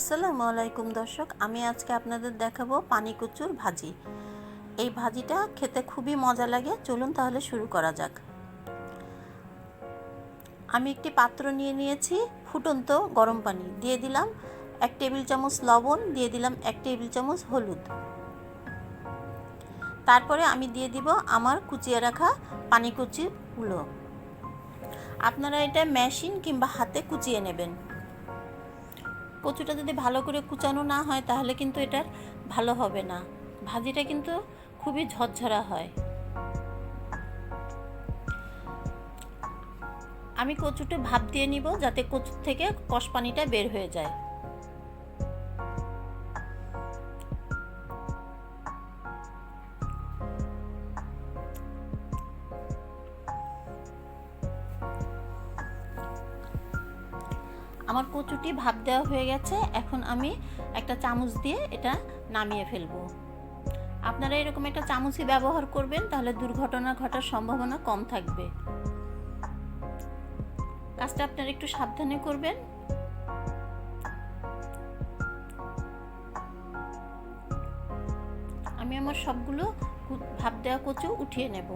আসসালামু আলাইকুম দর্শক, আমি আজকে আপনাদের দেখাবো পানি কচুর ভাজি। এই ভাজিটা খেতে খুবই মজা লাগে, চলুন তাহলে শুরু করা যাক। আমি একটি পাত্র নিয়ে নিয়েছি, ফুটন্ত গরম পানি। দিয়ে দিলাম এক টেবিল চামচ লবণ, দিয়ে দিলাম এক টেবিল চামচ হলুদ। তারপরে আমি দিয়ে দিব আমার কুচিয়ে রাখা পানি কুচিগুলো আপনারা এটা মেশিন কিংবা হাতে কুচিয়ে নেবেন। কচুটা যদি ভালো করে কুচানো না হয়, তাহলে কিন্তু এটার ভালো হবে না। ভাজিটা কিন্তু খুবই ঝরঝরা হয়। আমি কচুটা ভাপ দিয়ে নিব, যাতে কচুর থেকে কষ পানিটা বের হয়ে যায়। আমার কচুটি ভাপ দেওয়া হয়ে গেছে, এখন আমি একটা চামচ দিয়ে এটা নামিয়ে ফেলব। আপনারা এরকম একটা চামচই ব্যবহার করবেন, তাহলে দুর্ঘটনা ঘটার সম্ভাবনা কম থাকবে। কাজটা আপনারা একটু সাবধানে করবেন। আমি আমার সবগুলো ভাপ দেওয়া কচু উঠিয়ে নেব।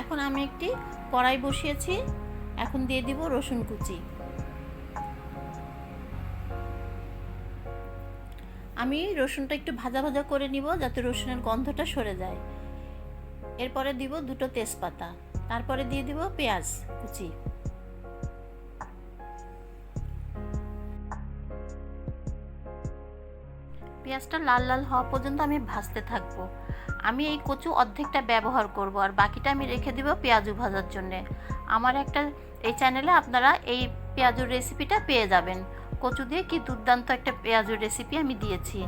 এখন আমি একটি কড়াই বসিয়েছি। এখন দিয়ে দিব রসুন কুচি। আমি রসুনটা একটু ভাজা ভাজা করে নিব যাতে রসুনের গন্ধটা সরে যায়। এরপরে দিব দুটো তেজপাতা। তারপরে দিয়ে দিব পেঁয়াজ কুচি। পেঁয়াজটা লাল লাল হওয়া পর্যন্ত আমি ভাজতে থাকব। আমি এই কচু অর্ধেকটা ব্যবহার করব আর বাকিটা আমি রেখে দিব পেঁয়াজু ভাজার জন্যে। আমার একটা এই চ্যানেলে আপনারা এই পেঁয়াজুর রেসিপিটা পেয়ে যাবেন। কচু দিয়ে কি দুর্দান্ত একটা পেঁয়াজুর রেসিপি আমি দিয়েছি।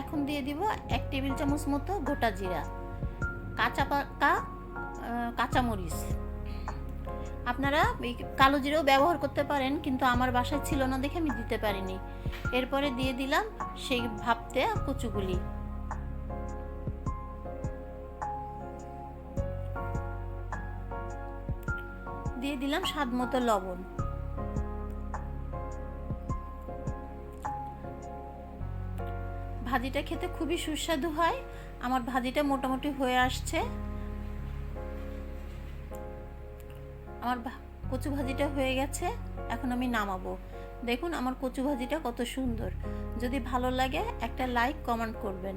এখন দিয়ে দিব এক টেবিল চামচ মতো গোটা জিরা, কাঁচা পাকা কাঁচামরিচ। আপনারা কালো জিরেও ব্যবহার করতে পারেন, কিন্তু আমার বাসায় ছিল না দেখে আমি দিতে পারিনি। এরপরে দিয়ে দিলাম সেই ভাবতে কচুগুলি। দিয়ে দিলাম স্বাদ মতো লবণ। ভাজিটা খেতে খুবই সুস্বাদু হয়। আমার ভাজিটা মোটামুটি হয়ে আসছে। আমার কচু ভাজিটা হয়ে গেছে, এখন আমি নামাবো। দেখুন আমার কচু ভাজিটা কত সুন্দর। যদি ভালো লাগে একটা লাইক কমেন্ট করবেন।